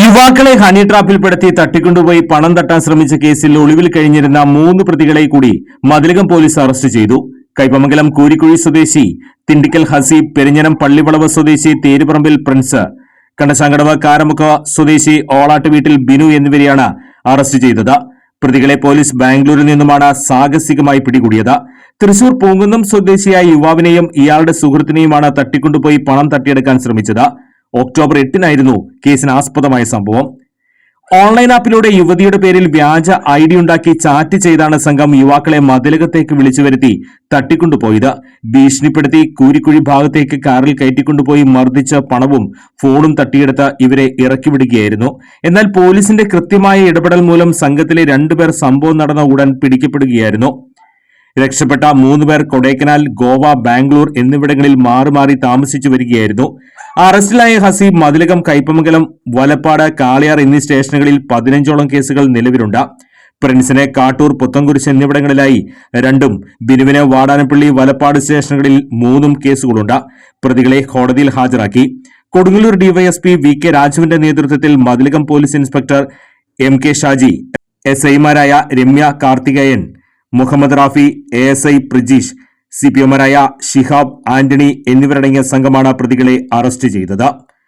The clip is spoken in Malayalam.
യുവാക്കളെ ഹണി ട്രാപ്പിൽപ്പെടുത്തി തട്ടിക്കൊണ്ടുപോയി പണം തട്ടാൻ ശ്രമിച്ച കേസിൽ ഒളിവിൽ കഴിഞ്ഞിരുന്ന മൂന്ന് പ്രതികളെ കൂടി മതിലകം പോലീസ് അറസ്റ്റ് ചെയ്തു. കൈപ്പമംഗലം കൂരിക്കുഴി സ്വദേശി തിണ്ടിക്കൽ ഹസീബ് പെരിഞ്ഞനം പള്ളിവളവ് സ്വദേശി തേരുപറമ്പിൽ പ്രിൻസ് കണ്ടശാങ്കടവ് കാരമുഖ സ്വദേശി ഓളാട്ട് വീട്ടിൽ ബിനു എന്നിവരെയാണ് അറസ്റ്റ് ചെയ്തത്. പ്രതികളെ പോലീസ് ബാംഗ്ലൂരിൽ നിന്നുമാണ് സാഹസികമായി പിടികൂടിയത്. തൃശൂർ പൂങ്കുന്നം സ്വദേശിയായ യുവാവിനെയും ഇയാളുടെ സുഹൃത്തിനെയുമാണ് തട്ടിക്കൊണ്ടുപോയി പണം തട്ടിയെടുക്കാൻ ശ്രമിച്ചത്. ഒക്ടോബർ എട്ടിനായിരുന്നു കേസിന് ആസ്പദമായ സംഭവം. ഓൺലൈൻ ആപ്പിലൂടെ യുവതിയുടെ പേരിൽ വ്യാജ ഐ ഡി ഉണ്ടാക്കി ചാറ്റ് ചെയ്താണ് സംഘം യുവാക്കളെ മതിലകത്തേക്ക് വിളിച്ചു വരുത്തി തട്ടിക്കൊണ്ടുപോയത്. ഭീഷണിപ്പെടുത്തി കൂരിക്കുഴി ഭാഗത്തേക്ക് കാറിൽ കയറ്റിക്കൊണ്ടുപോയി മർദ്ദിച്ച പണവും ഫോണും തട്ടിയെടുത്ത് ഇവരെ ഇറക്കിവിടുകയായിരുന്നു. എന്നാൽ പോലീസിന്റെ കൃത്യമായ ഇടപെടൽ മൂലം സംഘത്തിലെ രണ്ടുപേർ സംഭവം നടന്ന ഉടൻ പിടിക്കപ്പെടുകയായിരുന്നു. രക്ഷപ്പെട്ട മൂന്നുപേർ കൊടൈക്കനാൽ ഗോവ ബാംഗ്ലൂർ എന്നിവിടങ്ങളിൽ മാറി മാറി താമസിച്ചു വരികയായിരുന്നു. അറസ്റ്റിലായ ഹസീബ് മതിലകം കൈപ്പമംഗലം വലപ്പാട് കാളിയാർ എന്നീ സ്റ്റേഷനുകളിൽ പതിനഞ്ചോളം കേസുകൾ നിലവിലുണ്ട്. പ്രിൻസിനെ കാട്ടൂർ പുത്തൻകുരിശ് എന്നിവിടങ്ങളിലായി രണ്ടും ബിനുവിന് വാടാനപ്പള്ളി വലപ്പാട് സ്റ്റേഷനുകളിൽ മൂന്നും കേസുകളുണ്ട്. പ്രതികളെ കോടതിയിൽ ഹാജരാക്കി. കൊടുങ്ങല്ലൂർ ഡിവൈഎസ്പി വി കെ രാജുവിന്റെ നേതൃത്വത്തിൽ Mathilakam police inspector M K Shaji S ഐമാരായ Ramya Karthikeyan Muhammad Rafi A S I Prajeesh C P ഒമാരായ Shihab Antony എന്നിവരടങ്ങിയ സംഘമാണ് പ്രതികളെ അറസ്റ്റ് ചെയ്തത്.